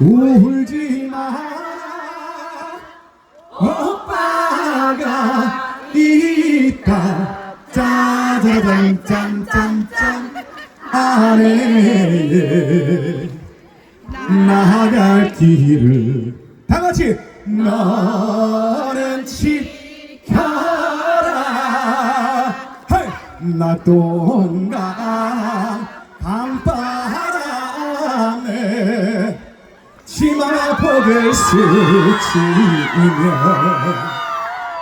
울지 마 오빠가 있다 짜자잔 짠짠짠 아래에 나갈 길을 다 같이 너는 지켜라 헤이! 낙 치마폭을 스치며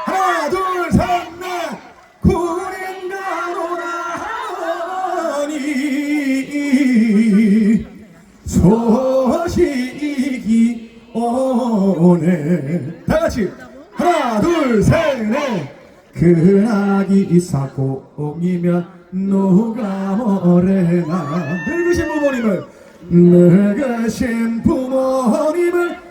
하나 둘셋넷. 구린 가오라니 소식이 오네. 다 같이. 하나 둘셋넷. 그나기 사공이면 누가 뭐래나 늙으신 부모님을 늙으신 부모님을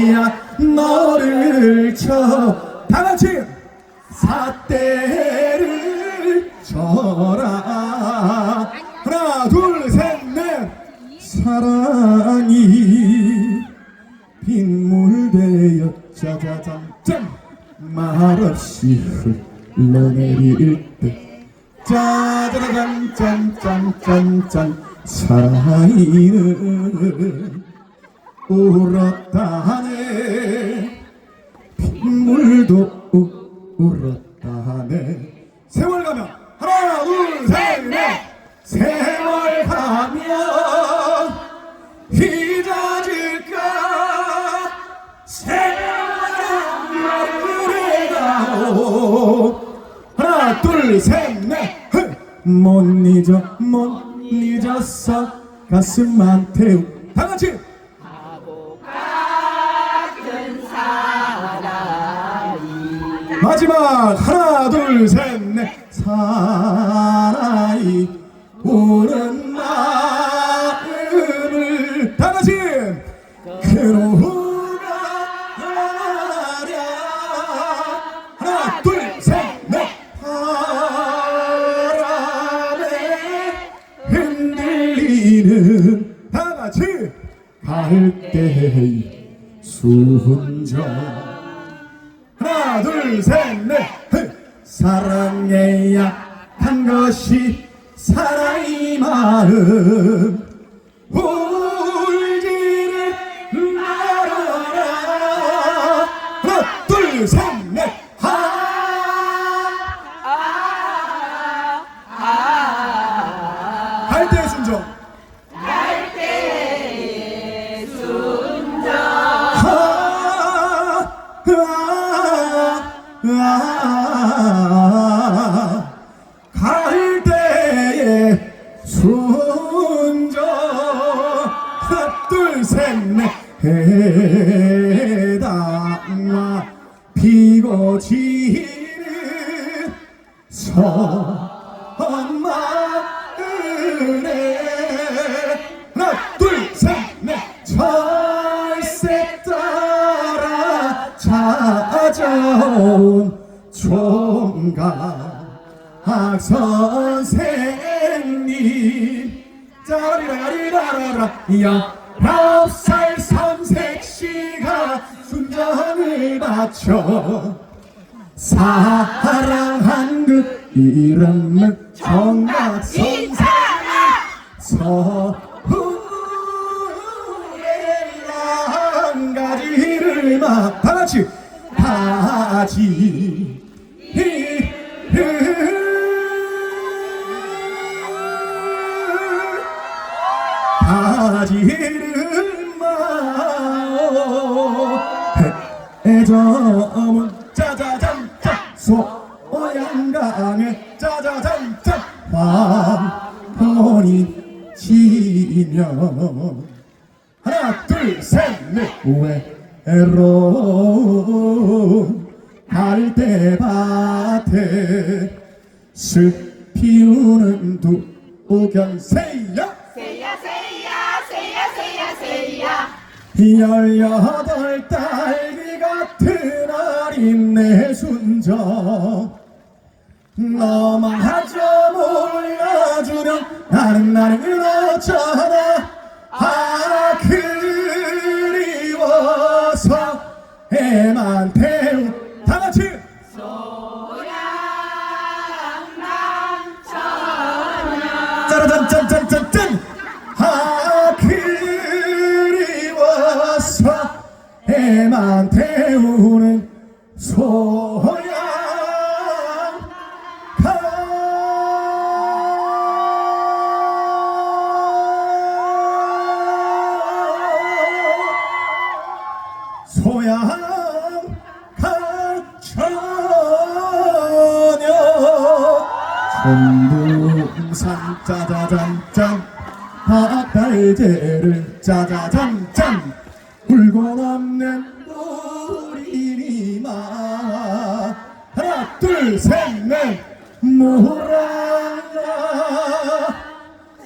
돼야 너를 쳐. 다같이 사대를 쳐라. 하나 둘 셋 넷. 사랑이 빗물 되어 짜자잔짠. 말없이 흘러내릴 때 짜자잔 짠짠짠짠. 사랑이는 울었다네. 빗물도 우- 울었다네. 세월 가면 하나 둘셋넷. 세월 가면 잊어질까? 세월 나를 가오 하나 둘셋넷. 못 잊어 못 잊었어. 가슴만 태우. 다 같이 마지막 하나 둘 셋 넷. 사나이 우는 마음을 다 같이 그로가 하랴. 하나 둘 셋 넷. 바람에 흔들리는 다 같이 순정. 하나 둘셋넷 사랑해야 한 것이 사랑이 마음 해당화 피고 지는 선마을에. 하나 둘셋넷. 철새 따라 찾아온 총각 선생님. 짜리라리라라라 열 살 선색씨가 순정을 바쳐 사랑한 그 이름은 정각 선생 서울의 한 가지를 막 다 같이 바지 바 점은 짜자잔짠 소양 강에 짜자잔짠 황혼이 지면 하나 둘셋넷 외로운 갈대밭에 숲 피우는 두견새야 세야 세야 세야 세야 세야 열여덟 딸기 같은 어린 내 순정. 너마저 몰라주면 나는 나는 애만 태우는 소양 소양 강천여. 천둥산 짜자잔짠. 박달재를 짜자잔 하나 둘셋넷 모라라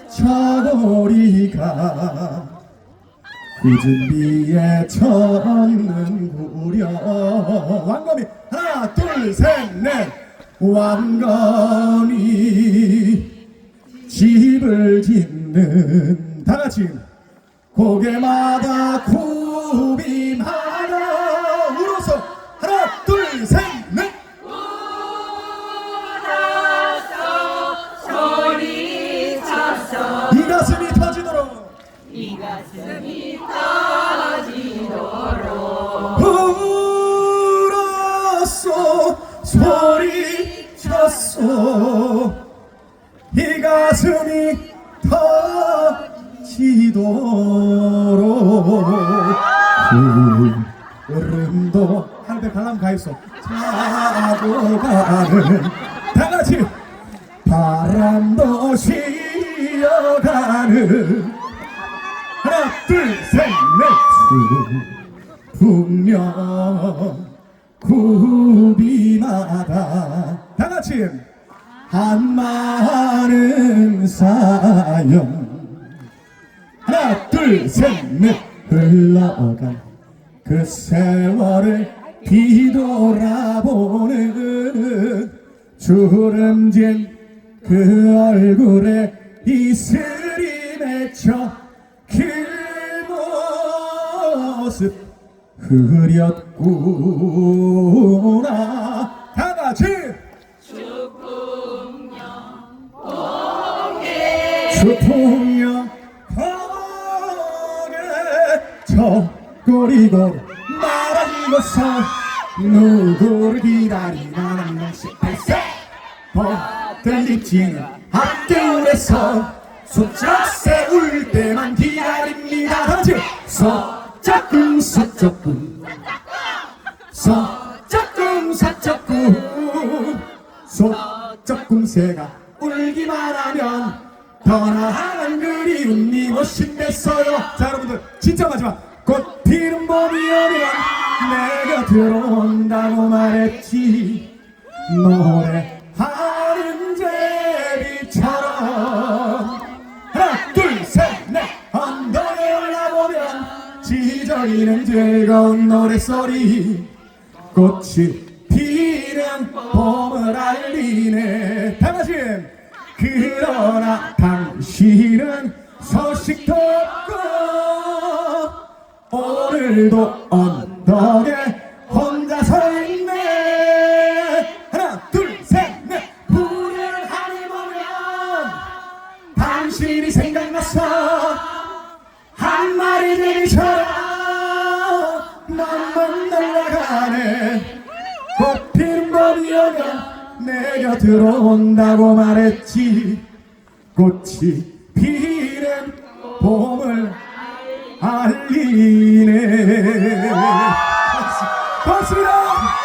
저고리가 굳은 비에 젖는구려. 왕검이 하나 둘 셋 넷. 왕검이 집을 짓는 다같이 고개마다 굽이마 이 가슴이 터지도록. 이 가슴이 터지도록. 울었소 소리쳤소. 이 가슴이 터지도록. 구름도 할배 갈람 가있어 차고 가는 둘셋넷. 풍년 구비마다 다 같이 한마는 사연. 하나 둘셋넷. 흘러간 그 세월을 뒤돌아보는 주름진 그 얼굴에 이슬이 맺혀 흐렸구나. 다 같이! 추풍령 거게 저거리고 말아지고서 누구를 기다리나 남는 18세 버들립지는 학교에서 소짝새 울 때만 기다립니다. 다 같이 서짝꿍 서짝꿍 서짝꿍 서짝꿍 서짝꿍 새가 울기만 하면 떠나가는 그리운 이곳이 됐어요. 자 여러분들 진짜 마지막. 꽃 피는 봄이 오면 내가 들어온다고 말했지. 노래 지저귀는 즐거운 노랫소리. 꽃이 피는 봄을 알리네. 다같이 그러나 당신은 소식도 없고 오늘도 언덕에 때 꽃피는 보리어가 내가 들어온다고 말했지. 꽃이 피는 봄을 알리네. 고맙습니다.